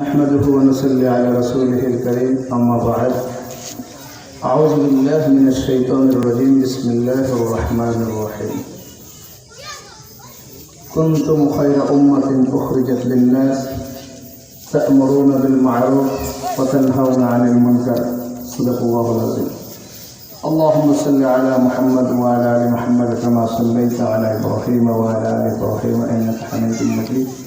نحمده ونصلي على رسوله الكريم أما بعد. أعوذ بالله من الشيطان الرجيم. بسم الله الرحمن الرحيم. كنتم خير أمة أخرجت للناس تأمرون بالمعروف وتنهون عن المنكر. صدق الله العظيم. اللهم صل على محمد وعلى آل محمد كما صليت على إبراهيم وعلى آل إبراهيم إنك حميد مجيد.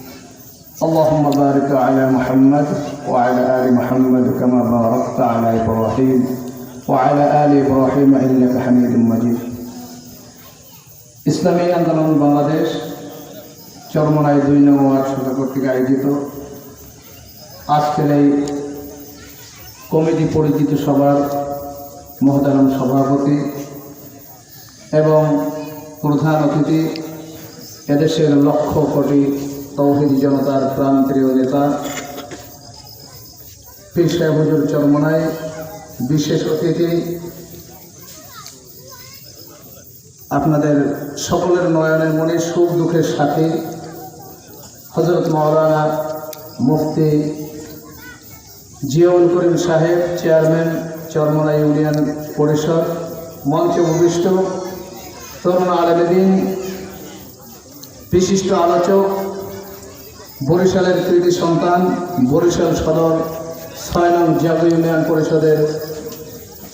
اللهم بارك على محمد وعلى آل محمد كما باركت على إبراهيم وعلى آل إبراهيم إنك حميد مجيد ইসলামী আন্দোলন বাংলাদেশ চরমনায় দুই নং ওয়ার্ড শাখা কর্তৃক আয়োজিত আজকের এই কমিটি পরিচিত সভার মহতারাম সভাপতি এবং প্রধান অতিথি এদেশের লক্ষ কোটি তৌহিদি জনতার প্রান্তীয় নেতা, পীর হুজুর চরমনায়, বিশেষ অতিথি, আপনাদের সকলের নয়নের মনে সুখ দুঃখের সাথে হজরত মাওলানা মুফতি জিয়াউল করিম সাহেব, চেয়ারম্যান চরমনা ইউনিয়ন পরিষদ, মঞ্চে উপবিষ্ট। তরুণ আলমদিন বিশিষ্ট আলোচক বরিশালের কৃতি সন্তান, বরিশাল সদর ছয় নং জাতীয় ইউনিয়ন পরিষদের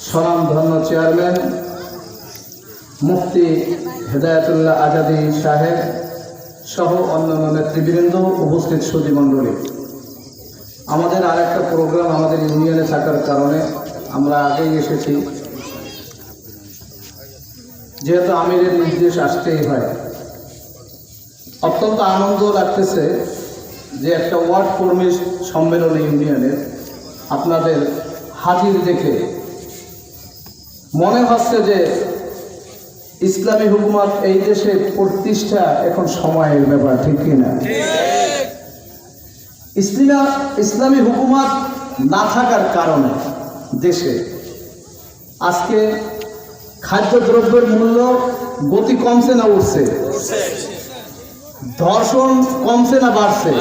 স্বনামধন্য চেয়ারম্যান, মুফতি হেদায়তুল্লাহ আজাদি সাহেব সহ অন্যান্য নেতৃবৃন্দ উপস্থিত সুধীমণ্ডলী আমাদের আর একটা প্রোগ্রাম আমাদের ইউনিয়নে থাকার কারণে আমরা আগেই এসেছি। যেহেতু আমিরের নির্দেশ আসতেই হয়। অত্যন্ত আনন্দ লাগতেছে যে একটা ওয়ার্ড কর্মী সম্মেলন ইউনিয়নের আপনাদের হাজির দেখে মনে হচ্ছে যে ইসলামী হুকুমত এই দেশে প্রতিষ্ঠা এখন সময়ের ব্যাপার, ঠিক কিনা ইসলিমা ইসলামী হুকুমত না থাকার কারণে দেশে আজকে খাদ্যদ্রব্যের মূল্য গতি কমছে না উঠছে? ধর্ষণ কমছে না বাড়ছে।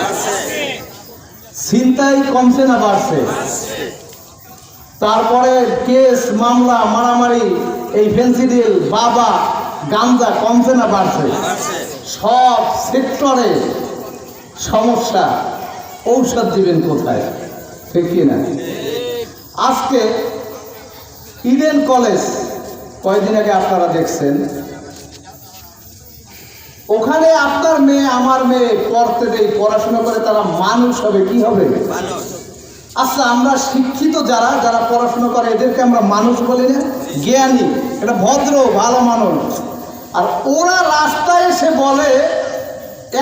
ছিনতাই কমছে না বাড়ছে। তারপরে কেস, মামলা, মারামারি, এই ফেন্সিডিল বাবা গান্দা কমছে না বাড়ছে। সব সেক্টরে সমস্যা। ঔষধ দিবেন কোথায়? ঠিক কি না? আজকে ইডেন কলেজ, কয়েকদিন আগে আপনারা দেখছেন ওখানে আপনার মেয়ে আমার মেয়ে পড়তে দেয় পড়াশোনা করে তারা মানুষ হবে কি হবে? আচ্ছা আমরা শিক্ষিত যারা যারা পড়াশোনা করে এদেরকে আমরা মানুষ বলি না জ্ঞানী এটা ভদ্র ভালো মানুষ। আর ওরা রাস্তায় এসে বলে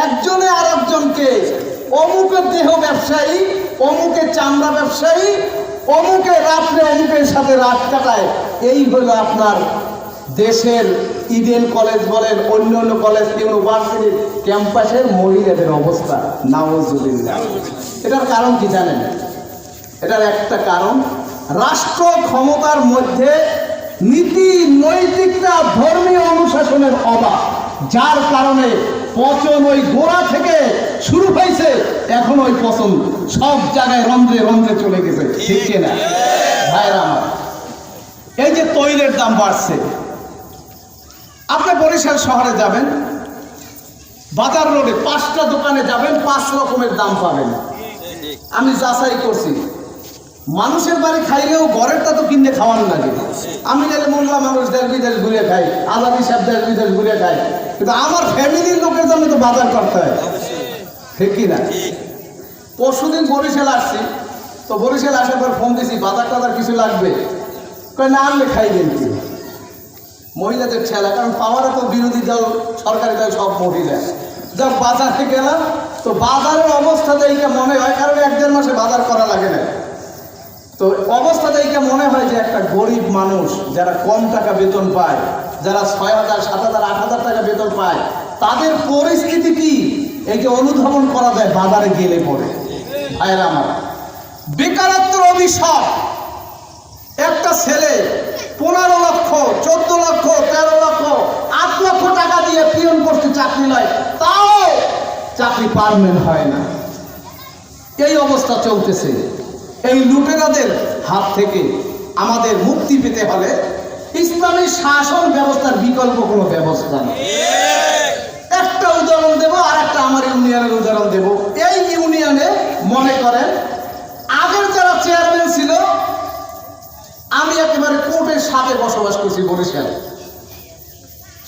একজনে আর একজনকে অমুকের দেহ ব্যবসায়ী অমুকের চামড়া ব্যবসায়ী অমুকে রাত্রে অমুকের সাথে রাত কাটায়। এই হলো আপনার দেশের ইডেন কলেজ বলেন অন্য অন্য কলেজ, ইউনিভার্সিটির ক্যাম্পাসের মহিলাদের অবস্থা, নাওজুবিল্লাহ। এটার কারণ কি জানেন? এটার একটা কারণ, রাষ্ট্র ক্ষমতার মধ্যে নীতি নৈতিকতা ধর্মীয় অনুশাসনের অভাব, যার কারণে পচন ওই গোড়া থেকে শুরু হয়েছে, এখন ওই পচন সব জায়গায় রন্ধ্রে রন্ধ্রে চলে গেছে, ঠিক কিনা? ভাইরা এই যে তৈলের দাম বাড়ছে আপনি বরিশাল শহরে যাবেন, বাজার রোডে পাঁচটা দোকানে যাবেন, পাঁচ রকমের দাম পাবেন। আমি যাচাই করছি। মানুষের বাড়ি খাইলেও ঘরেরটা তো কিনতে খাওয়ানো লাগে। আমি গেলে মোল্লা মানুষ দেশ বিদেশ ঘুরে খাই আজাদি সাহেব দেশ বিদেশ ঘুরে খাই। কিন্তু আমার ফ্যামিলির লোকের জন্য তো বাজার করতে হয়। ঠিক কি না পরশুদিন বরিশাল আসছি, তো বরিশাল আসার পর ফোন দিছি বাজার টাজার কিছু লাগবে? কয়, না, আনলে খাইবেন কি মহিলাদের ঠেলা কারণ পাওয়ারে তো বিরোধী দল, সরকারি দল সব মহিলা। যা বাজারে গেলাম, তো বাজারের অবস্থা দেখে মনে হয়, কারণ এক দেড় মাসে বাজার করা লাগে না। তো অবস্থা দেখে মনে হয় যে একটা গরিব মানুষ, যারা কম টাকা বেতন পায়, যারা ছয় হাজার, সাত হাজার, আট হাজার টাকা বেতন পায়, তাদের পরিস্থিতি কি? যে অনুধাবন করা যায়, বাজারে গেলে পরে। ভাইয়েরা আমার, বেকারত্বের অভিশাপ। একটা ছেলে পনেরো লক্ষ, চোদ্দ লক্ষ, তেরো লক্ষ, আট লক্ষ টাকা দিয়ে পিয়ন করতে চাকরি নয়, তাও চাকরি পারমেন্ট হয় না। এই অবস্থা চলতেছে। এই লুটেরাদের হাত থেকে আমাদের মুক্তি পেতে হলে ইসলামী শাসন ব্যবস্থার বিকল্প কোনো ব্যবস্থা নেই। একটা উদাহরণ দেব আর একটা আমার ইউনিয়নের উদাহরণ দেব। এই ইউনিয়নে মনে করেন সাথে বসবাস করছি বরিশালে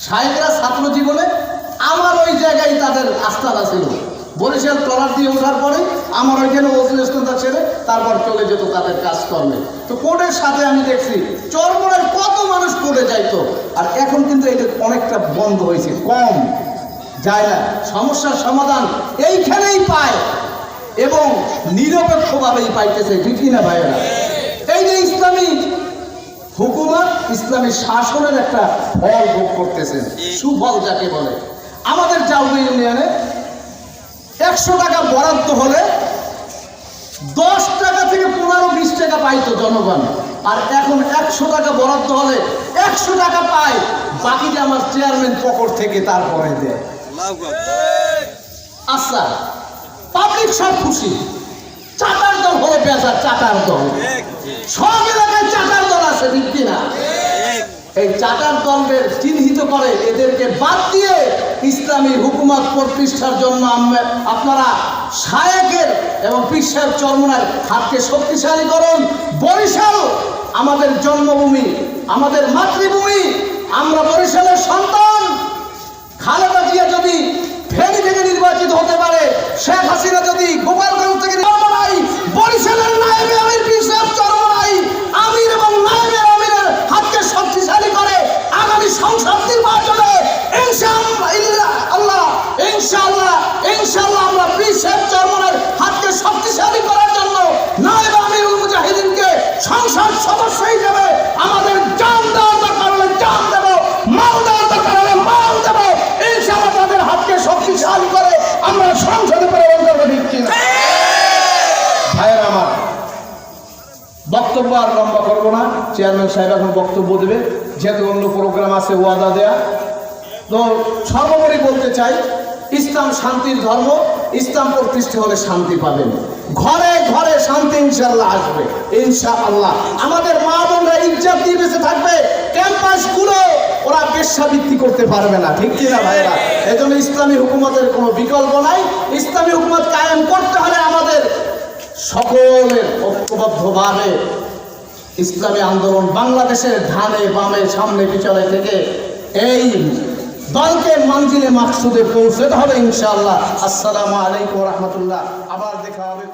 সাহেবরা ছাত্র জীবনে আমার ওই জায়গায় তাদের আস্থাটা ছিল। বরিশাল ট্রলার দিয়ে ওঠার পরে আমার ওইখানে অজুস্থানটা ছেড়ে তারপর চলে যেত তাদের কাজকর্মে। তো কোর্টের সাথে আমি দেখছি চরমোড়ায় কত মানুষ কোর্টে যাইতো। আর এখন কিন্তু এটা অনেকটা বন্ধ হয়েছে, কম। যায় না, সমস্যার সমাধান এইখানেই পায় এবং নিরপেক্ষভাবেই পাইতেছে, ঠিক কি না ভাইয়েরা? এই যে ইসলামী হুকুমত ইসলামী শাসনের একটা ফল ভোগ করতেছেন। সুফল যাকে বলে। আমাদের জাউলি ইউনিয়নে একশো টাকা বরাদ্দ হলে দশ টাকা থেকে পনেরো বিশ টাকা পাইতো জনগণ। আর এখন একশো টাকা বরাদ্দ হলে একশো টাকা পায় বাকিটা আমার চেয়ারম্যান পকেট থেকে তারপরে দেয়। আচ্ছা পাবলিক সব খুশি। চাটার দল হলে পেঁচা চাটার দল। সব এলাকায় চাটার আছে ঠিক কিনা? এই চাটার দলদের চিহ্নিত করে এদেরকে বাদ দিয়ে ইসলামী হুকুমত প্রতিষ্ঠার জন্য আপনারা শায়েকের এবং সাহেব চরমনার হাতকে শক্তিশালী করুন। বরিশাল আমাদের জন্মভূমি, আমাদের মাতৃভূমি, আমরা বরিশালের সন্তান। খালেদা জিয়া যদি ফেনী থেকে নির্বাচিত হতে পারে, শেখ হাসিনা যদি গোপালগঞ্জ সদস্য হিসেবে আমাদের জান দেওয়ার দরকার হলে জান দেব, মাল দেওয়ার দরকার হলে মাল দেব। ইনশাআল্লাহ তাদের হাতকে শক্তিশালী করে আমরা সংসদে প্রেরণ করব না ভাইয়ের আমার, বক্তব্য আর লম্বা করব না। চেয়ারম্যান সাহেব এখন বক্তব্য দেবে। যেহেতু অন্য প্রোগ্রাম আছে ওয়াদা দেয়া, তো সর্বোপরি বলতে চাই, ইসলাম শান্তির ধর্ম ইসলাম প্রতিষ্ঠা হলে শান্তি পাবেন। ঘরে ঘরে শান্তি ইনশাল্লাহ আসবে। ইনশা আল্লাহ আমাদের মা বোনরা ইজ্জত দিয়ে বেঁচে থাকবে। ক্যাম্পাস ক্যাম্পাসগুলো ওরা বেশ্যাবৃত্তি করতে পারবে না। ঠিক কিনা ভাইরা? এই জন্য ইসলামী হুকুমতের কোনো বিকল্প নাই। ইসলামী হুকুমত কায়েম করতে হলে আমাদের সকলের ঐক্যবদ্ধভাবে ইসলামী আন্দোলন বাংলাদেশের ধানে বামে সামনে পিছনে থেকে এই দলকে মঞ্জিলে মাকসুদে পৌঁছতে হবে ইনশাআল্লাহ। আসসালামু আলাইকুম রহমতুল্লাহ। আবার দেখা হবে